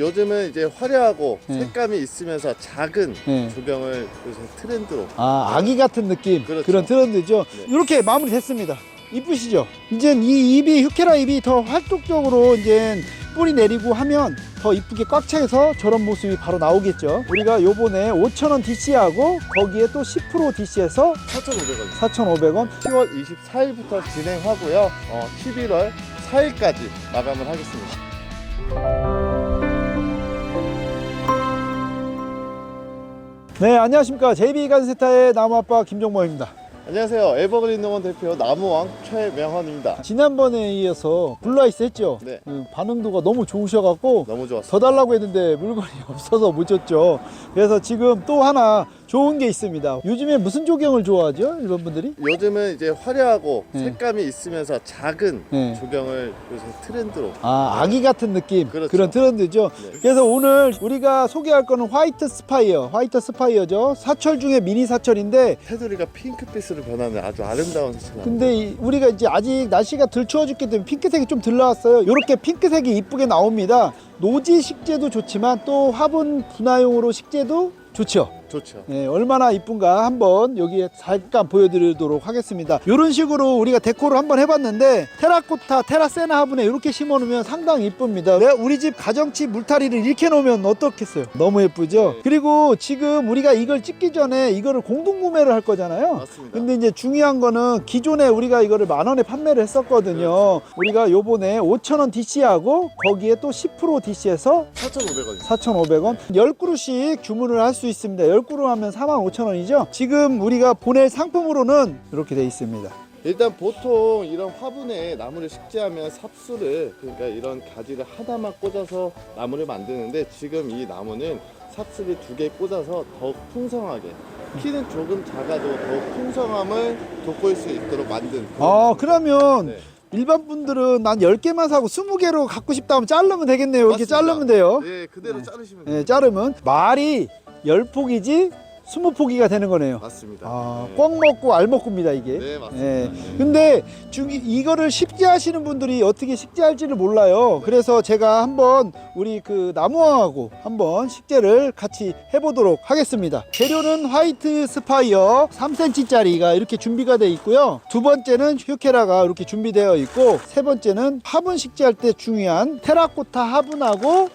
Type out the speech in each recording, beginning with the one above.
요즘은 이제 화려하고 네. 색감이 있으면서 작은 네. 조경을 요새 트렌드로 아, 아기 같은 느낌. 그렇죠. 그런 트렌드죠. 네. 이렇게 마무리 됐습니다. 이쁘시죠? 이제 이 잎이, 휴케라 잎이 더 활동적으로 이제 뿌리 내리고 하면 더 이쁘게 꽉 차서 저런 모습이 바로 나오겠죠. 우리가 요번에 5,000원 DC하고 거기에 또 10% DC해서 4,500원 4,500원. 10월 24일부터 진행하고요 어, 11월 4일까지 마감을 하겠습니다 네, 안녕하십니까. JB간세타의 나무아빠 김종모입니다. 안녕하세요 에버그린 농원 대표 나무왕 최명헌입니다 지난번에 이어서 블라이스 했죠? 네. 그 반응도가 너무 좋으셔갖고 너무 좋았어요 더 달라고 했는데 물건이 없어서 못 줬죠. 그래서 지금 또 하나 좋은 게 있습니다. 요즘에 무슨 조경을 좋아하죠? 일본 분들이? 요즘은 이제 화려하고 네. 색감이 있으면서 작은 네. 조경을 요새 트렌드로 아, 아기 같은 느낌. 그렇죠. 그런 트렌드죠. 네. 그래서 오늘 우리가 소개할 거는 화이트 스파이어. 화이트 스파이어죠. 사철 중에 미니 사철인데 테두리가 핑크빛으로 변하는 아주 아름다운 색깔 근데 이- 우리가 이제 아직 날씨가 덜 추워졌기 때문에 핑크색이 좀 덜 나왔어요. 이렇게 핑크색이 이쁘게 나옵니다. 노지 식재도 좋지만 또 화분 분화용으로 식재도 좋죠. 좋죠 네, 얼마나 이쁜가 한번 여기에 잠깐 보여드리도록 하겠습니다. 이런 식으로 우리가 데코를 한번 해봤는데 테라코타, 테라세나 화분에 이렇게 심어놓으면 상당히 이쁩니다. 내가 우리 집 가정집 물타리를 이렇게 놓으면 어떻겠어요? 너무 예쁘죠? 네. 그리고 지금 우리가 이걸 찍기 전에 이거를 공동 구매를 할 거잖아요. 맞습니다 근데 이제 중요한 거는 기존에 우리가 이거를 만 원에 판매를 했었거든요. 우리가 요번에 5천 원 DC하고 거기에 또 10% DC해서 4,500원 4,500원 10그루씩 주문을 할 수 있습니다 10그루 하면 45,000원이죠 지금 우리가 보낼 상품으로는 이렇게 돼 있습니다 일단 보통 이런 화분에 나무를 식재하면 삽수를 그러니까 이런 가지를 하나만 꽂아서 나무를 만드는데 지금 이 나무는 삽수를 두 개 꽂아서 더욱 풍성하게 키는 조금 작아도 더욱 풍성함을 돋보일 수 있도록 만든 아 그러면 네. 일반 분들은 난 10개만 사고 20개로 갖고 싶다 하면 자르면 되겠네요 이렇게 맞습니다. 자르면 돼요 네 그대로 네. 자르시면 네, 돼요 자르면 말이 10폭이지 20포기가 되는 거네요 맞습니다 아, 네. 꽝 먹고 알 먹고입니다 이게 네 맞습니다 예. 네. 근데 중 이거를 식재하시는 분들이 어떻게 식재할지를 몰라요. 그래서 제가 한번 우리 그 나무왕하고 한번 식재를 같이 해보도록 하겠습니다. 재료는 화이트 스파이어 3cm짜리가 이렇게 준비가 돼 있고요. 두 번째는 휴케라가 이렇게 준비되어 있고 세 번째는 화분 식재할 때 중요한 테라코타 화분하고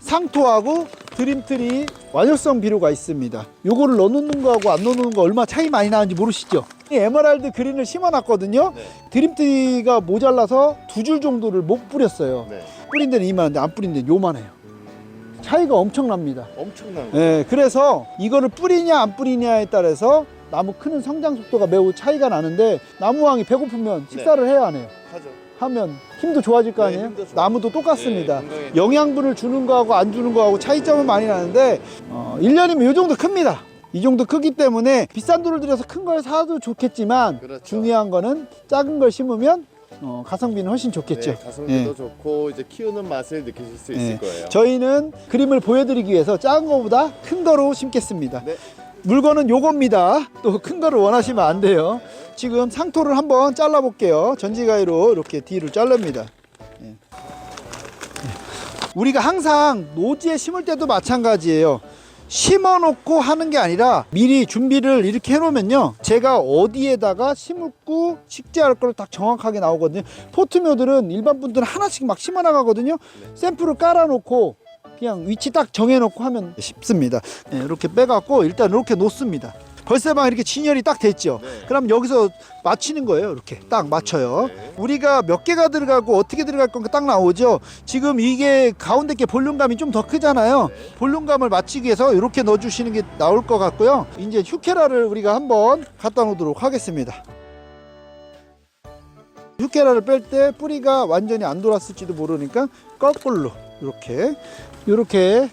상토하고 드림트리 완효성 비료가 있습니다. 요거를 넣어놓는 거하고 안 넣어놓는 거 얼마 차이 많이 나는지 모르시죠? 이 에메랄드 그린을 심어놨거든요. 네. 드림트리가 모자라서 두 줄 정도를 못 뿌렸어요. 네. 뿌린 데는 이만한데 안 뿌린 데는 요만해요. 음, 차이가 엄청납니다. 엄청난 거 예, 그래서 이거를 뿌리냐 안 뿌리냐에 따라서 나무 크는 성장 속도가 매우 차이가 나는데 나무왕이 배고프면 식사를 해야 하네요. 하죠 하면 힘도 좋아질 거 네, 아니에요? 힘도 좋아요. 나무도 똑같습니다. 네, 건강에 영양분을 주는 거하고 안 주는 거하고 차이점은 많이 나는데 어, 1년이면 이 정도 큽니다. 이 정도 크기 때문에 비싼 돈을 들여서 큰 걸 사도 좋겠지만 그렇죠. 중요한 거는 작은 걸 심으면 어, 가성비는 훨씬 좋겠죠. 네, 가성비도 예. 좋고 이제 키우는 맛을 느끼실 수 있을 예. 거예요 저희는 그림을 보여드리기 위해서 작은 거보다 큰 거로 심겠습니다. 네. 물건은 요겁니다. 또 큰 거를 원하시면 안 돼요. 지금 상토를 한번 잘라 볼게요. 전지가위로 이렇게 뒤를 자릅니다. 예. 예. 우리가 항상 노지에 심을 때도 마찬가지예요. 심어 놓고 하는 게 아니라 미리 준비를 이렇게 해 놓으면요. 제가 어디에다가 심고 식재할 걸 딱 정확하게 나오거든요. 포트묘들은 일반 분들은 하나씩 막 심어 나가거든요. 샘플을 깔아 놓고 그냥 위치 딱 정해 놓고 하면 쉽습니다. 예, 이렇게 빼갖고 일단 이렇게 놓습니다. 벌새방 이렇게 진열이 딱 됐죠. 네. 그럼 여기서 맞추는 거예요. 이렇게 딱 맞춰요. 네. 우리가 몇 개가 들어가고 어떻게 들어갈 건가 딱 나오죠. 지금 이게 가운데 게 볼륨감이 좀 더 크잖아요. 네. 볼륨감을 맞추기 위해서 이렇게 넣어주시는 게 나올 것 같고요. 이제 휴케라를 우리가 한번 갖다 놓도록 하겠습니다. 휴케라를 뺄 때 뿌리가 완전히 안 돌았을지도 모르니까 거꾸로 이렇게 이렇게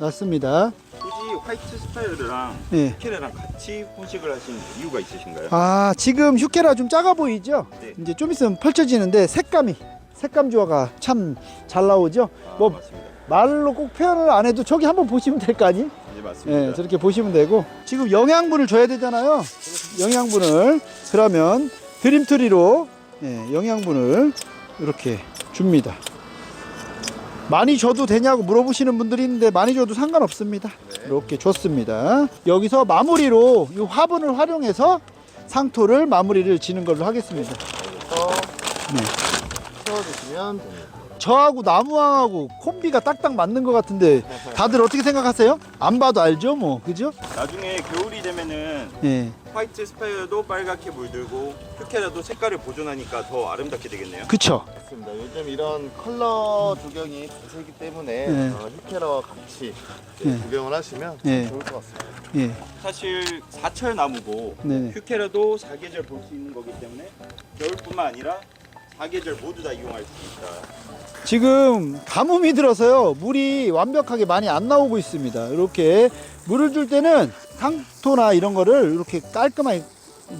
놨습니다. 굳이 화이트 스파이어랑 예. 캐레랑 같이 혼식을 하신 이유가 있으신가요? 아 지금 휴케라 좀 작아 보이죠? 네. 이제 좀 있으면 펼쳐지는데 색감이 색감 조화가 참 잘 나오죠? 아, 뭐 맞습니다. 말로 꼭 표현을 안 해도 저기 한번 보시면 될 거 아니? 네 맞습니다. 예, 저렇게 보시면 되고 지금 영양분을 줘야 되잖아요. 영양분을 그러면 드림트리로 예, 영양분을 이렇게 줍니다. 많이 줘도 되냐고 물어보시는 분들이 있는데 많이 줘도 상관없습니다. 네. 이렇게 줬습니다. 여기서 마무리로 이 화분을 활용해서 상토를 마무리를 지는 걸로 하겠습니다. 그래서 네. 채워주시면 됩니다. 저하고 나무왕하고 콤비가 딱딱 맞는 것 같은데 다들 어떻게 생각하세요? 안 봐도 알죠, 뭐 그죠? 나중에 겨울이 되면은 예, 화이트 스파이어도 빨갛게 물들고 큐케라도 색깔을 보존하니까 더 아름답게 되겠네요. 그쵸. 맞습니다. 요즘 이런 컬러 조경이 대세이기 때문에 네. 어, 히케라와 같이 네. 구경을 하시면 네. 좋을 것 같습니다. 예, 사실 사철 나무고 네네. 큐케라도 사계절 볼 수 있는 거기 때문에 겨울뿐만 아니라 사계절 모두 다 이용할 수 있다. 지금 가뭄이 들어서요 물이 완벽하게 많이 안 나오고 있습니다. 이렇게 물을 줄 때는 상토나 이런 거를 이렇게 깔끔하게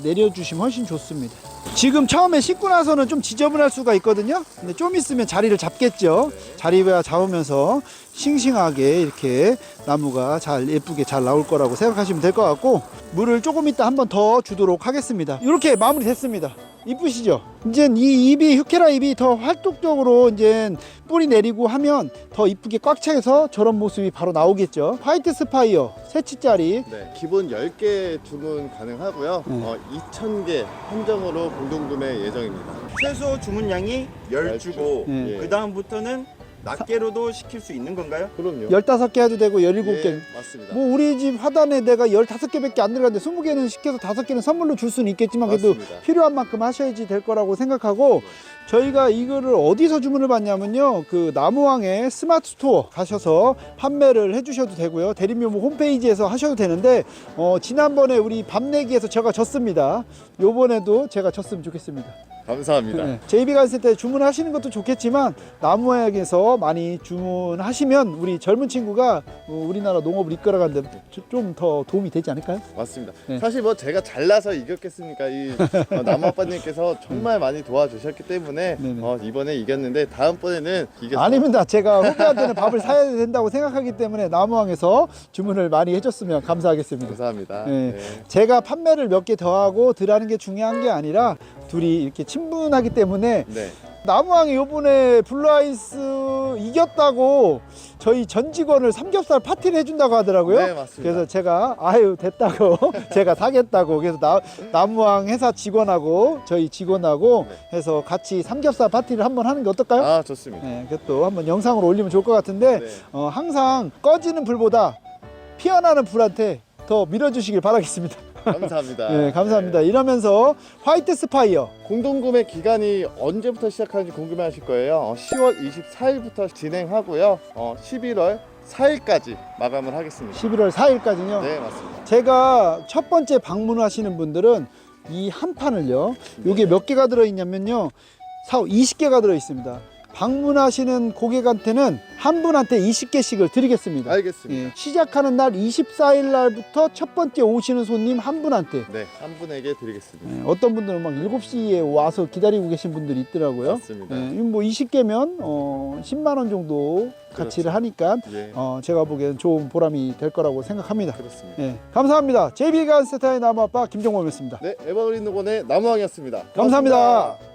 내려주시면 훨씬 좋습니다. 지금 처음에 씻고 나서는 좀 지저분할 수가 있거든요. 근데 좀 있으면 자리를 잡겠죠. 자리가 잡으면서 싱싱하게 이렇게 나무가 잘 예쁘게 잘 나올 거라고 생각하시면 될 것 같고 물을 조금 이따 한번 더 주도록 하겠습니다. 이렇게 마무리 됐습니다. 이쁘시죠? 이제 이 잎이 휴케라 잎이 더 활동적으로 이제 뿌리 내리고 하면 더 이쁘게 꽉 차서 저런 모습이 바로 나오겠죠. 화이트 스파이어 세치짜리 네, 기본 10개 주문 가능하고요. 네. 어, 2,000개 한정으로 공동 구매 예정입니다. 최소 주문량이 10주고 네. 예. 그 다음부터는 낱개로도 시킬 수 있는 건가요? 그럼요. 15개 해도 되고 17개 예, 맞습니다. 뭐 우리 집 화단에 내가 15개밖에 안 들어갔는데 20개는 시켜서 5개는 선물로 줄 수는 있겠지만 그래도 맞습니다. 필요한 만큼 하셔야지 될 거라고 생각하고 저희가 이거를 어디서 주문을 받냐면요 그 나무왕의 스마트 스토어 가셔서 판매를 해주셔도 되고요 대림묘목 홈페이지에서 하셔도 되는데 어, 지난번에 우리 밤내기에서 제가 졌습니다 요번에도 제가 졌으면 좋겠습니다 감사합니다. 네. JB 갔을 때 주문하시는 것도 좋겠지만 나무왕에서 많이 주문하시면 우리 젊은 친구가 어, 우리나라 농업을 이끌어가는데 좀 더 도움이 되지 않을까요? 맞습니다. 네. 사실 뭐 제가 잘나서 이겼겠습니까? 이 어, 나무 아빠님께서 정말 많이 도와주셨기 때문에 네네. 어, 이번에 이겼는데 다음번에는 이겼 아닙니다. 제가 후배한테는 밥을 사야 된다고 생각하기 때문에 나무왕에서 주문을 많이 해줬으면 감사하겠습니다. 감사합니다. 네. 네. 제가 판매를 몇 개 더 하고 덜하는 게 중요한 게 아니라 둘이 이렇게 친분하기 때문에 네. 나무왕이 요번에 블루아이스 이겼다고 저희 전 직원을 삼겹살 파티를 해준다고 하더라고요. 네, 맞습니다. 그래서 제가 아유 됐다고 제가 사겠다고 그래서 나, 나무왕 회사 직원하고 저희 직원하고 네. 해서 같이 삼겹살 파티를 한번 하는 게 어떨까요? 아, 좋습니다. 네, 그것도 한번 영상으로 올리면 좋을 것 같은데 네. 어, 항상 꺼지는 불보다 피어나는 불한테 더 밀어주시길 바라겠습니다. 감사합니다. 네, 감사합니다. 네. 이러면서 화이트 스파이어 공동구매 기간이 언제부터 시작하는지 궁금해하실 거예요. 어, 10월 24일부터 진행하고요. 어, 11월 4일까지 마감을 하겠습니다. 11월 4일까지요. 네, 맞습니다. 제가 첫 번째 방문하시는 분들은 이 한 판을요. 요게 몇 개가 들어 있냐면요. 사 20개가 들어 있습니다. 방문하시는 고객한테는 한 분한테 20개씩을 드리겠습니다. 알겠습니다. 예, 시작하는 날 24일 날부터 첫 번째 오시는 손님 한 분한테 네, 한 분에게 드리겠습니다. 예, 어떤 분들은 막 7시에 와서 기다리고 계신 분들이 있더라고요. 맞습니다. 예, 뭐 20개면 어, 10만 원 정도 가치를 그렇죠. 하니까 예, 어, 제가 보기엔 좋은 보람이 될 거라고 생각합니다. 그렇습니다. 예, 감사합니다. JB간 세타의 나무 아빠 김종범이었습니다. 네, 에버그린 노건의 나무왕이었습니다. 감사합니다.